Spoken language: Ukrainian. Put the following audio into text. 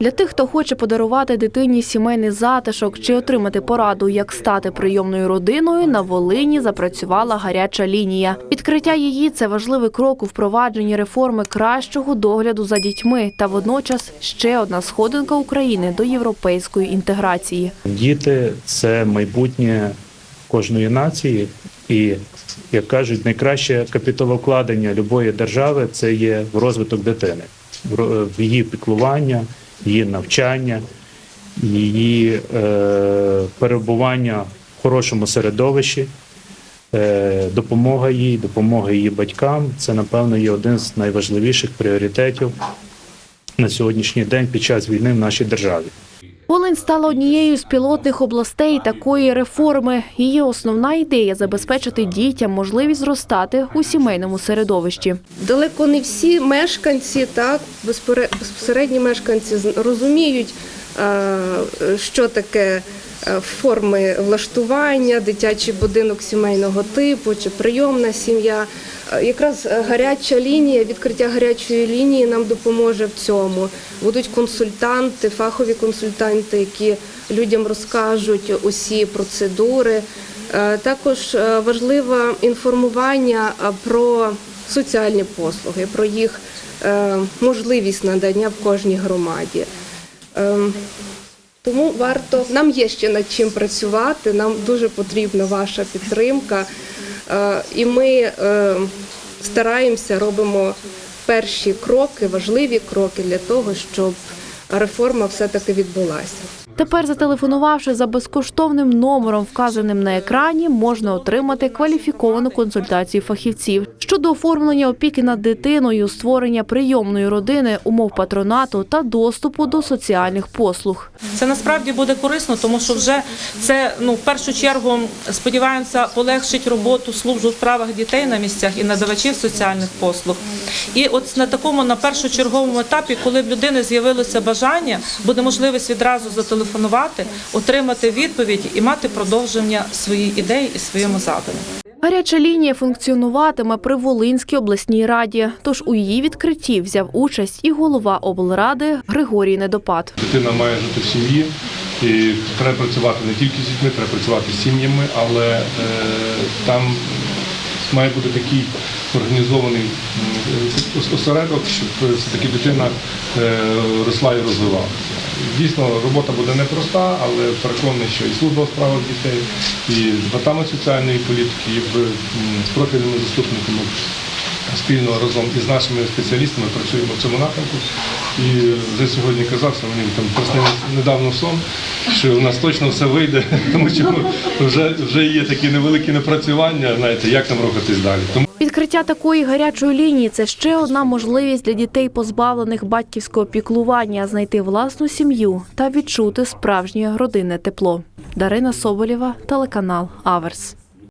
Для тих, хто хоче подарувати дитині сімейний затишок чи отримати пораду, як стати прийомною родиною, на Волині запрацювала гаряча лінія. Відкриття її це важливий крок у впровадженні реформи кращого догляду за дітьми та водночас ще одна сходинка України до європейської інтеграції. Діти це майбутнє кожної нації, і як кажуть, найкраще капіталовкладення любої держави це є розвиток дитини, в її піклування, її навчання, її е, перебування в хорошому середовищі. Е, Допомога їй, допомога її батькам це, напевно, є один з найважливіших пріоритетів на сьогоднішній день під час війни в нашій державі. Волинь стала однією з пілотних областей такої реформи. Її основна ідея забезпечити дітям можливість зростати у сімейному середовищі. Далеко не всі мешканці, так безпосередні мешканці розуміють, що таке форми влаштування, дитячий будинок сімейного типу чи прийомна сім'я. Е, Якраз е, гаряча лінія, відкриття гарячої лінії нам допоможе в цьому. Будуть консультанти, фахові консультанти, які людям розкажуть усі процедури. Е, Також важливе інформування про соціальні послуги, про їх можливість надання в кожній громаді. Тому варто нам є ще над чим працювати. Нам дуже потрібна ваша підтримка, і ми е, стараємося, робимо перші кроки, важливі кроки для того, щоб реформа все-таки відбулася. Тепер, зателефонувавши за безкоштовним номером, вказаним на екрані, можна отримати кваліфіковану консультацію фахівців щодо оформлення опіки над дитиною, створення прийомної родини, умов патронату та доступу до соціальних послуг. Це насправді буде корисно, тому що вже це ну в першу чергу сподіваємося полегшить роботу служб у справах дітей на місцях і надавачів соціальних послуг. І от на такому на першочерговому етапі, коли в людини з'явилося бажання, буде можливість відразу зателефонувати, отримати відповідь і мати продовження своїй ідеї і своєму задуму. Гаряча лінія функціонуватиме при Волинській обласній раді. Тож у її відкритті взяв участь і голова облради Григорій Недопад. Дитина має жити в сім'ї, і треба працювати не тільки з дітьми, треба працювати з сім'ями, але е, там має бути такий організований осередок, щоб все-таки дитина е, росла і розвивалася. Дійсно, робота буде непроста, але переконаний, що і служба у справах дітей, і департамент соціальної політики, і профільними заступниками спільно разом із нашими спеціалістами працюємо в цьому напрямку. І вже сьогодні казав, що мені там приснився недавно сон, що у нас точно все вийде, тому що вже, вже є такі невеликі напрацювання, знаєте, як нам рухатись далі. Тому Відкриття такої гарячої лінії це ще одна можливість для дітей, позбавлених батьківського піклування, знайти власну сім'ю та відчути справжнє родинне тепло. Дарина Соболєва, телеканал Аверс.